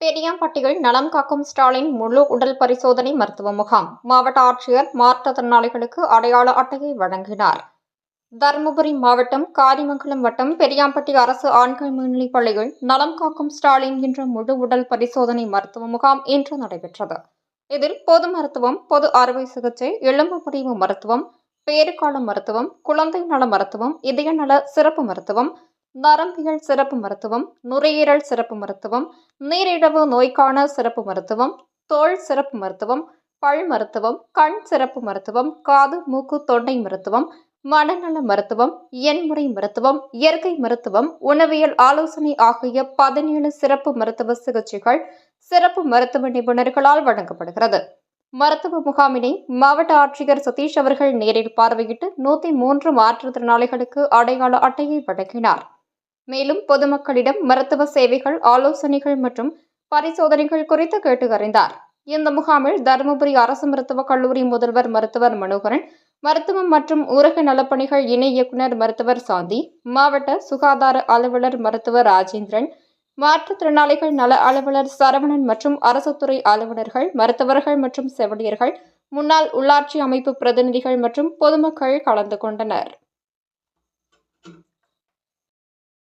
பெரியாம்பட்டியில் நலம் காக்கும் ஸ்டாலின் முழு உடல் பரிசோதனை மருத்துவ முகாம். மாவட்ட ஆட்சியர் மாற்றுத்திறனாளிகளுக்கு அடையாள அட்டையை வழங்கினார். தருமபுரி மாவட்டம் காரிமங்கலம் வட்டம் பெரியாம்பட்டி அரசு ஆண்கள் மேல்நிலைப் பள்ளியில் நலம் காக்கும் ஸ்டாலின் என்ற முழு உடல் பரிசோதனை மருத்துவ முகாம் இன்று நடைபெற்றது. இதில் பொது மருத்துவம் பொது அறுவை சிகிச்சை எலும்பு பிரிவு மருத்துவம் பேருக்கால மருத்துவம் குழந்தை நல மருத்துவம் இதய நல சிறப்பு மருத்துவம் நரம்பியல் சிறப்பு மருத்துவம் நுரையீரல் சிறப்பு மருத்துவம் நீரிழிவு நோய்க்கான சிறப்பு மருத்துவம் தோல் சிறப்பு மருத்துவம் பல் மருத்துவம் கண் சிறப்பு மருத்துவம் காது மூக்கு தொண்டை மருத்துவம் மனநல மருத்துவம் எண்முறை மருத்துவம் இயற்கை மருத்துவம் உணவியல் ஆலோசனை ஆகிய பதினேழு சிறப்பு மருத்துவ சிகிச்சைகள் சிறப்பு மருத்துவ நிபுணர்களால் வழங்கப்படுகிறது. மருத்துவ முகாமினை மாவட்ட ஆட்சியர் சதீஷ் அவர்கள் நேரில் பார்வையிட்டு நூத்தி மூன்று மாற்றுத்திறனாளிகளுக்கு அடையாள அட்டையை வழங்கினார். மேலும் பொதுமக்களிடம் மருத்துவ சேவைகள் ஆலோசனைகள் மற்றும் பரிசோதனைகள் குறித்து கேட்டு அறிந்தார் இந்த முகாமில் தருமபுரி அரசு மருத்துவக் கல்லூரி முதல்வர் மருத்துவர் மனோகரன் மருத்துவம் மற்றும் ஊரக நலப்பணிகள் இணை இயக்குநர் மருத்துவர் சாந்தி மாவட்ட சுகாதார அலுவலர் மருத்துவர் ராஜேந்திரன் மாற்றுத்திறனாளிகள் நல அலுவலர் சரவணன் மற்றும் அரசு துறை அலுவலர்கள் மருத்துவர்கள் மற்றும் செவிலியர்கள் முன்னாள் உள்ளாட்சி அமைப்பு பிரதிநிதிகள் மற்றும் பொதுமக்கள் கலந்து கொண்டனர்.